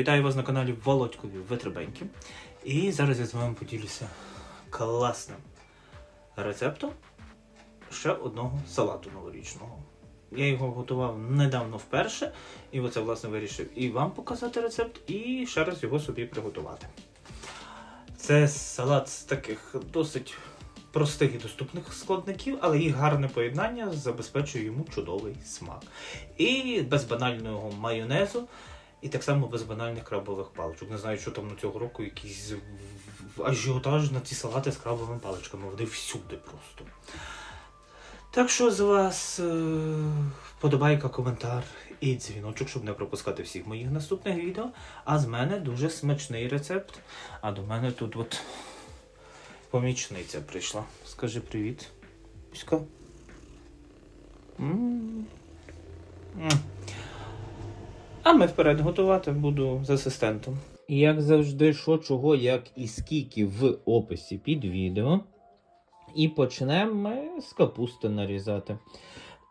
Вітаю вас на каналі Володькові Витребеньки. І зараз я з вами поділюся класним рецептом ще одного салату новорічного. Я його готував недавно вперше, і оце власне вирішив і вам показати рецепт, і ще раз його собі приготувати. Це салат з таких досить простих і доступних складників, але їх гарне поєднання забезпечує йому чудовий смак. І без банального майонезу, і так само без банальних крабових паличок. Не знаю, що там на цього року якийсь ажіотаж на ці салати з крабовими паличками. Вони всюди просто. Так що з вас е, коментар і дзвіночок, щоб не пропускати всіх моїх наступних відео. А з мене дуже смачний рецепт. А до мене тут от помічниця прийшла. Скажи привіт. Піська. М. М. А ми вперед готувати буду з асистентом. І Як завжди, що, чого, як і скільки в описі під відео. І почнемо ми з капусти нарізати.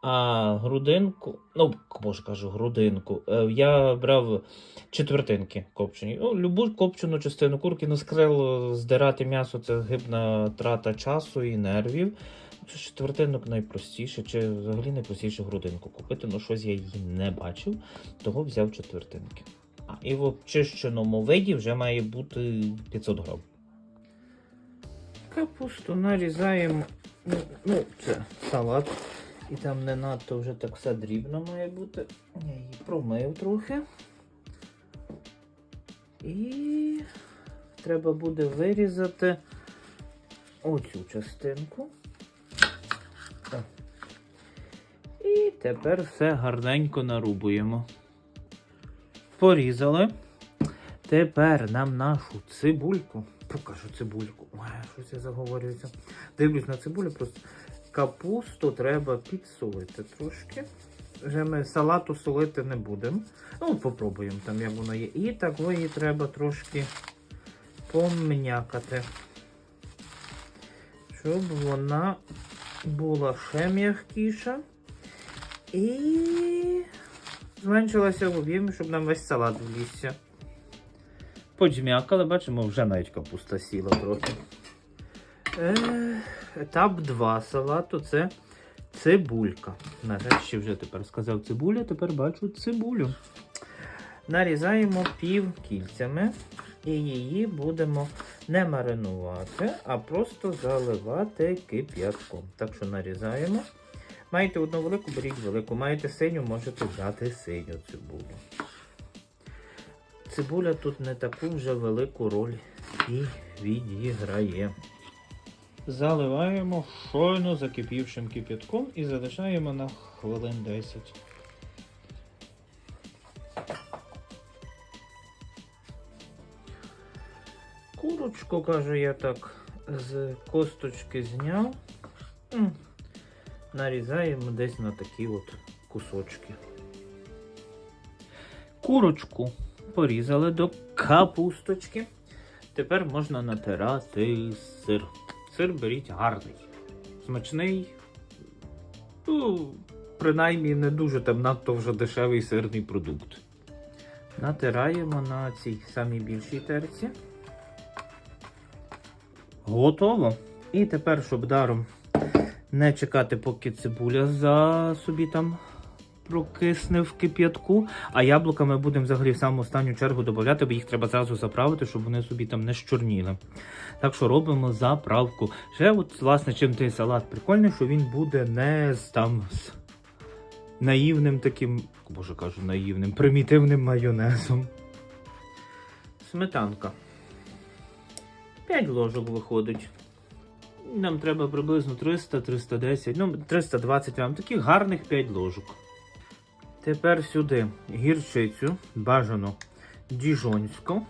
А грудинку, ну, може кажу, грудинку. е, Я брав четвертинки копчені. Ну, любу копчену частину курки, ну, з крил здирати м'ясо це гибна трата часу і нервів. Четвертинок найпростіше, чи взагалі найпростіше грудинку купити, ну щось я її не бачив, того взяв четвертинки. А, і в обчищеному виді вже має бути 500 грам. Капусту нарізаємо. Ну, ну, це салат. І там не надто вже так все дрібно має бути. Я її промив трохи. І треба буде вирізати оцю частинку. Тепер все гарненько нарубуємо. Порізали. Тепер нам нашу цибульку. Покажу цибульку. Ой, щось я заговорююся. Дивлюсь на цибулю, просто капусту треба підсолити трошки. Вже ми салату солити не будемо. Ну, попробуємо там, як воно є. І так її треба трошки пом'якати. Щоб вона була ще м'якіша. І зменшилася в об'ємі, щоб нам весь салат влізся. Поджмякали, бачимо, вже навіть капуста сіла трохи. Е, етап 2 салату це цибулька. Нарешті вже тепер сказав цибуля, тепер бачу цибулю. Нарізаємо пів кільцями і її будемо не маринувати, а просто заливати кип'ятком. Так що нарізаємо. Маєте одну велику, беріть велику. Маєте синю, можете взяти синю цибулю. Цибуля тут не таку вже велику роль і відіграє. Заливаємо щойно закипівшим кип'ятком і залишаємо на хвилин 10. Курочку, кажу, я так з косточки зняв. Нарізаємо десь на такі от кусочки. Курочку порізали до капусточки. Тепер можна натирати сир. Сир беріть гарний, смачний. Ну, принаймні не дуже там надто вже дешевий сирний продукт. Натираємо на цій самій більшій терці. Готово. І тепер, щоб даром не чекати, поки цибуля за собі там прокисне в кип'ятку, а яблука ми будемо взагалі в саму останню чергу додати, бо їх треба зразу заправити, щоб вони собі там не щорніли. Так що робимо заправку. Ще от, власне, чим той салат прикольний, що він буде не з там з наївним таким, боже кажу, наївним, примітивним майонезом. Сметанка. 5 ложок виходить. Нам треба приблизно 300-310, ну 320 грам. Таких гарних 5 ложок. Тепер сюди гірчицю, бажано діжонську.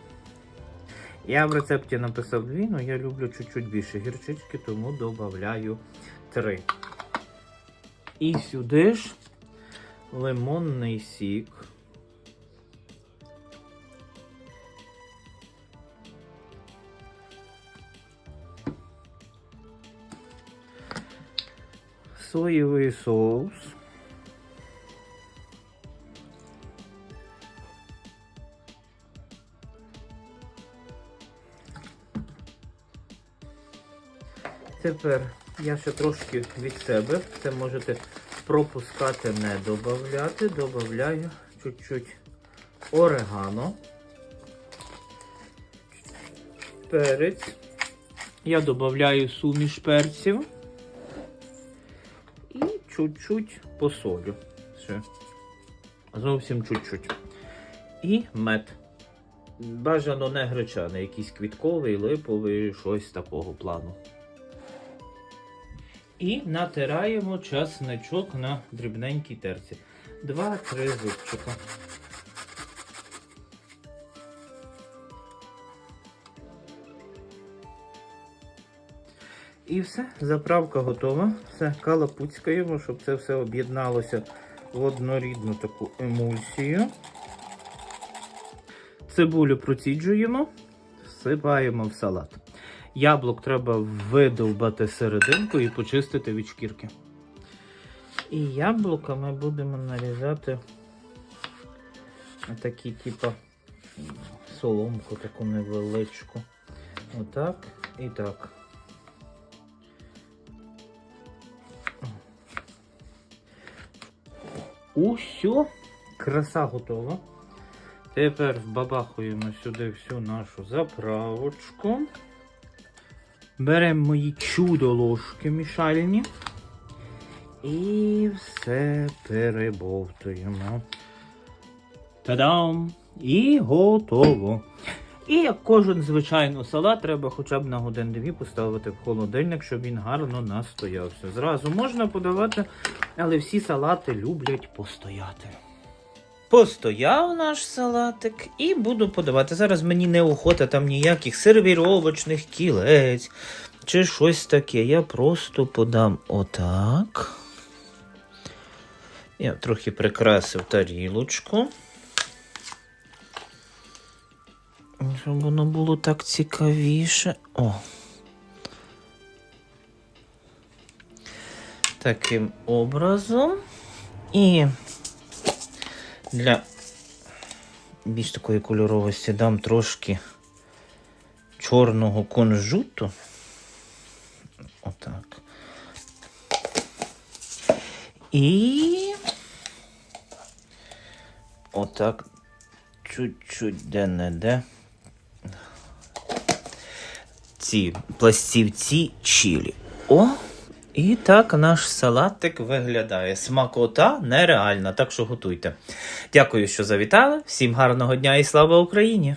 Я в рецепті написав дві, але я люблю чуть-чуть більше гірчички, тому додаю три. І сюди ж лимонний сік. соєвий соус. Тепер я ще трошки від себе, це можете пропускати, не додавати, додаю чуть-чуть орегано, перець. Я додаю суміш перців. Чуть-чуть посолю. Все. Зовсім чуть-чуть. І мед. Бажано не гречаний, якийсь квітковий, липовий, щось такого плану. І натираємо часничок на дрібненькій терці. Два-три зубчика. І все, заправка готова. Все, калапуцькаємо, щоб це все об'єдналося в однорідну таку емульсію. Цибулю проціджуємо, всипаємо в салат. Яблук треба видовбати серединку і почистити від шкірки. І яблука ми будемо нарізати на такі, типа, соломку таку невеличку. Отак і так. Усьо, краса готова. Тепер вбабахуємо сюди всю нашу заправочку. Беремо мої чудо-ложки мішальні. І все перебовтуємо. Та-дам! І готово. І як кожен звичайно салат, треба хоча б на годин-дві поставити в холодильник, щоб він гарно настоявся. Зразу можна подавати, але всі салати люблять постояти. Постояв наш салатик і буду подавати. Зараз мені не охота там ніяких сервіровочних кілець чи щось таке. Я просто подам отак. Я трохи прикрасив тарілочку. Щоб воно було так цікавіше. О. Таким образом. І для більш такої кольоровості дам трошки чорного кунжуту. Отак. І отак чуть-чуть де-не-де. Ці пластівці чилі. О! І так наш салатик виглядає. Смакота нереальна, так що готуйте. Дякую, що завітали. Всім гарного дня і слава Україні!